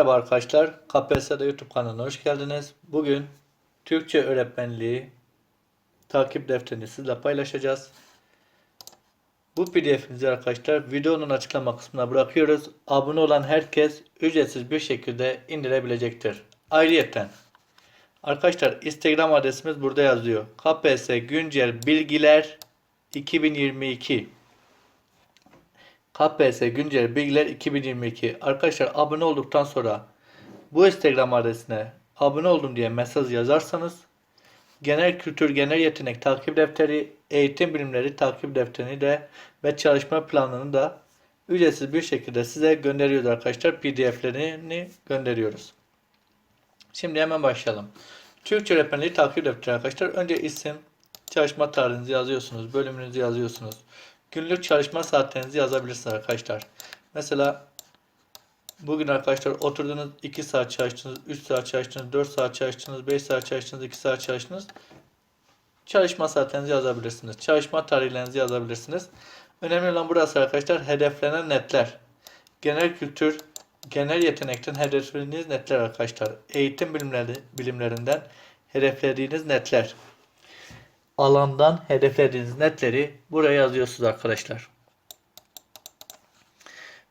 Merhaba arkadaşlar. KPSS'de YouTube kanalına hoş geldiniz. Bugün Türkçe öğretmenliği takip defterini sizle paylaşacağız. Bu pdf'inizi arkadaşlar videonun açıklama kısmına bırakıyoruz. Abone olan herkes ücretsiz bir şekilde indirebilecektir. Ayrıyeten arkadaşlar Instagram adresimiz burada yazıyor. KPSS güncel bilgiler 2022 KPSS güncel bilgiler 2022. Arkadaşlar abone olduktan sonra bu Instagram adresine abone oldum diye mesaj yazarsanız genel kültür, genel yetenek takip defteri, eğitim bilimleri takip defterini de ve çalışma planını da ücretsiz bir şekilde size gönderiyoruz arkadaşlar. PDF'lerini gönderiyoruz. Şimdi hemen başlayalım. Türkçe öğretmenliği takip defteri arkadaşlar. Önce isim, çalışma tarihinizi yazıyorsunuz, bölümünüzü yazıyorsunuz. Günlük çalışma saatlerinizi yazabilirsiniz arkadaşlar. Mesela bugün arkadaşlar oturdunuz 2 saat çalıştınız, 3 saat çalıştınız, 4 saat çalıştınız, 5 saat çalıştınız, 2 saat çalıştınız. Çalışma saatlerinizi yazabilirsiniz. Çalışma tarihlerinizi yazabilirsiniz. Önemli olan burası arkadaşlar hedeflenen netler. Genel kültür, genel yetenekten hedeflediğiniz netler arkadaşlar. Eğitim bilimleri, bilimlerinden hedeflediğiniz netler alandan hedeflediğiniz netleri buraya yazıyorsunuz arkadaşlar.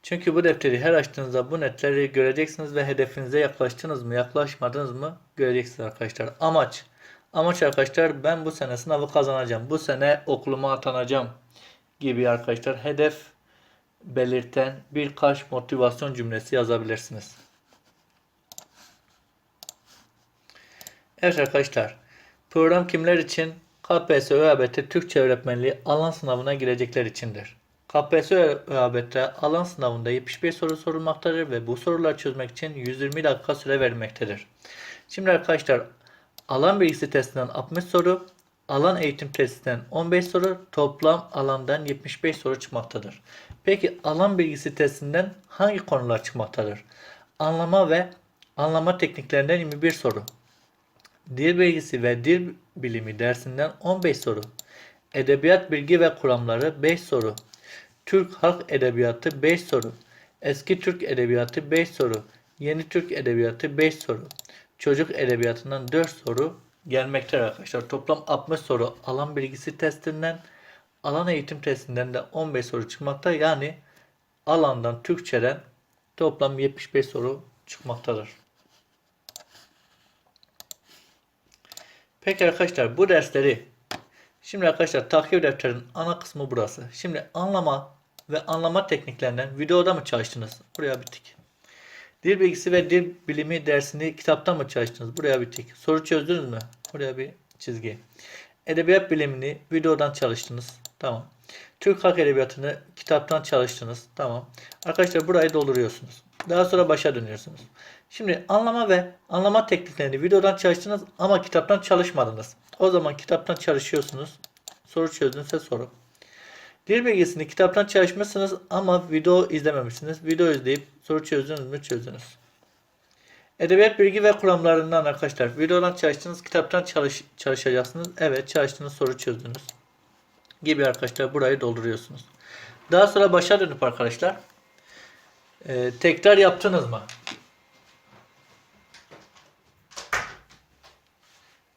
Çünkü bu defteri her açtığınızda bu netleri göreceksiniz ve hedefinize yaklaştınız mı, yaklaşmadınız mı göreceksiniz arkadaşlar. Amaç. Amaç arkadaşlar ben bu sene sınavı kazanacağım. Bu sene okuluma atanacağım gibi arkadaşlar hedef belirten birkaç motivasyon cümlesi yazabilirsiniz. Evet arkadaşlar. Program kimler için? KPSS ÖABT Türkçe öğretmenliği alan sınavına girecekler içindir. KPSS ÖABT alan sınavında 75 soru sorulmaktadır ve bu soruları çözmek için 120 dakika süre verilmektedir. Şimdi arkadaşlar alan bilgisi testinden 60 soru, alan eğitim testinden 15 soru, toplam alandan 75 soru çıkmaktadır. Peki alan bilgisi testinden hangi konular çıkmaktadır? Anlama ve anlama tekniklerinden 21 soru. Dil bilgisi ve dil bilimi dersinden 15 soru. Edebiyat bilgi ve kuramları 5 soru. Türk halk edebiyatı 5 soru. Eski Türk edebiyatı 5 soru. Yeni Türk edebiyatı 5 soru. Çocuk edebiyatından 4 soru gelmektedir arkadaşlar. Toplam 60 soru alan bilgisi testinden, alan eğitim testinden de 15 soru çıkmakta. Yani alandan Türkçeden toplam 75 soru çıkmaktadır. Peki arkadaşlar bu dersleri şimdi arkadaşlar takip defterinin ana kısmı burası. Şimdi anlama ve anlama tekniklerinden videoda mı çalıştınız? Buraya bittik. Dil bilgisi ve dil bilimi dersini kitaptan mı çalıştınız? Buraya bittik. Soru çözdünüz mü? Buraya bir çizgi. Edebiyat bilimini videodan çalıştınız. Tamam. Türk Halk Edebiyatı'nı kitaptan çalıştınız. Tamam. Arkadaşlar burayı dolduruyorsunuz. Daha sonra başa dönüyorsunuz. Şimdi anlama ve anlama tekniklerini videodan çalıştınız ama kitaptan çalışmadınız. O zaman kitaptan çalışıyorsunuz. Soru çözdünüzse soru. Dil bilgisini kitaptan çalışmışsınız ama video izlememişsiniz. Video izleyip soru çözdünüz mü çözdünüz. Edebiyat bilgi ve kuramlarından arkadaşlar videodan çalıştınız, kitaptan çalış, çalışacaksınız. Evet çalıştınız, soru çözdünüz. Gibi arkadaşlar burayı dolduruyorsunuz. Daha sonra başa dönüp arkadaşlar e, tekrar yaptınız mı?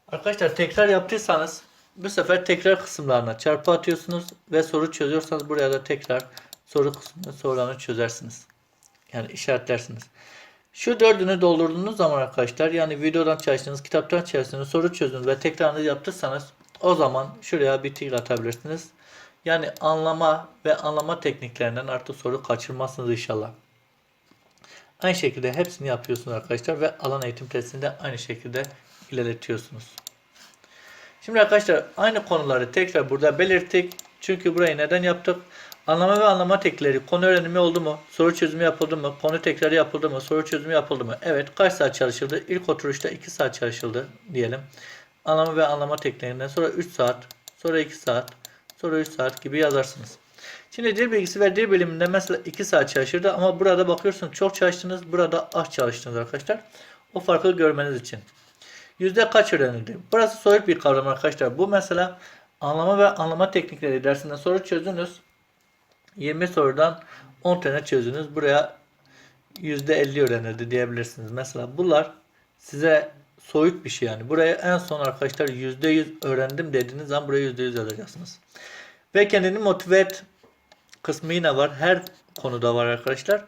Arkadaşlar tekrar yaptıysanız bu sefer tekrar kısımlarına çarpı atıyorsunuz ve soru çözüyorsanız buraya da tekrar soru kısmını sorularını çözersiniz. Yani işaretlersiniz. Şu dördünü doldurduğunuz zaman arkadaşlar yani videodan çalıştınız, kitaptan çalıştınız, soru çözdünüz ve tekrarını yaptıysanız o zaman şuraya bir tık atabilirsiniz. Yani anlama ve anlama tekniklerinden artık soru kaçırmazsınız inşallah. Aynı şekilde hepsini yapıyorsunuz arkadaşlar ve alan eğitim testinde aynı şekilde ilerletiyorsunuz. Şimdi arkadaşlar aynı konuları tekrar burada belirttik. Çünkü burayı neden yaptık? Anlama ve anlama tekleri konu öğrenimi oldu mu? Soru çözümü yapıldı mı? Konu tekrarı yapıldı mı? Soru çözümü yapıldı mı? Evet. Kaç saat çalışıldı? İlk oturuşta 2 saat çalışıldı diyelim. Anlama ve anlama teklerinden sonra 3 saat, sonra 2 saat, sonra 3 saat gibi yazarsınız. Şimdi dil bilgisi ve dil biliminde mesela 2 saat çalışırdı ama burada bakıyorsun çok çalıştınız, burada az çalıştınız arkadaşlar. O farkı görmeniz için. Yüzde kaç öğrenildi? Burası soyut bir kavram arkadaşlar. Bu mesela anlama ve anlama teknikleri dersinde soru çözdünüz. 20 sorudan 10 tane çözdünüz. Buraya %50 öğrenildi diyebilirsiniz. Mesela bunlar size soyut bir şey yani. Buraya en son arkadaşlar %100 öğrendim dediğiniz zaman buraya %100 yazacaksınız. Ve kendini motive et kısmı yine var. Her konuda var arkadaşlar.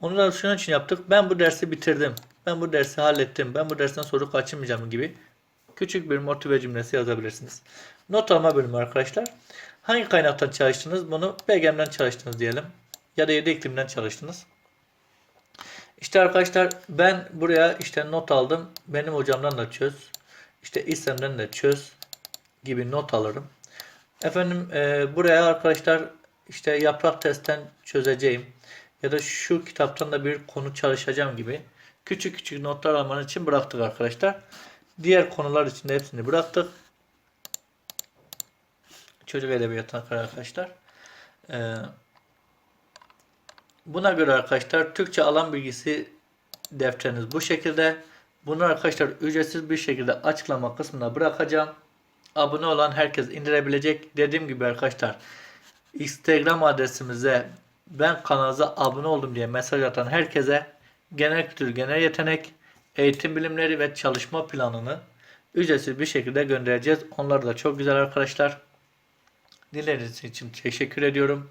Onu da şunun için yaptık. Ben bu dersi bitirdim. Ben bu dersi hallettim. Ben bu dersten soru kaçırmayacağım gibi küçük bir motive cümlesi yazabilirsiniz. Not alma bölümü arkadaşlar. Hangi kaynaktan çalıştınız? Bunu BGM'den çalıştınız diyelim. Ya da 7 iklimden çalıştınız. İşte arkadaşlar ben buraya işte not aldım. Benim hocamdan da çöz. İşte İslam'dan da çöz gibi not alırım. Efendim e, buraya arkadaşlar işte yaprak testten çözeceğim. Ya da şu kitaptan da bir konu çalışacağım gibi küçük küçük notlar alman için bıraktık arkadaşlar. Diğer konular için de hepsini bıraktık. Çocuk edebiyatı arkadaşlar. Ee, buna göre arkadaşlar Türkçe alan bilgisi defteriniz bu şekilde. Bunu arkadaşlar ücretsiz bir şekilde açıklama kısmına bırakacağım. Abone olan herkes indirebilecek. Dediğim gibi arkadaşlar Instagram adresimize ben kanalınıza abone oldum diye mesaj atan herkese genel kültür, genel yetenek, eğitim bilimleri ve çalışma planını ücretsiz bir şekilde göndereceğiz. Onlar da çok güzel arkadaşlar. Dinlediğiniz için teşekkür ediyorum.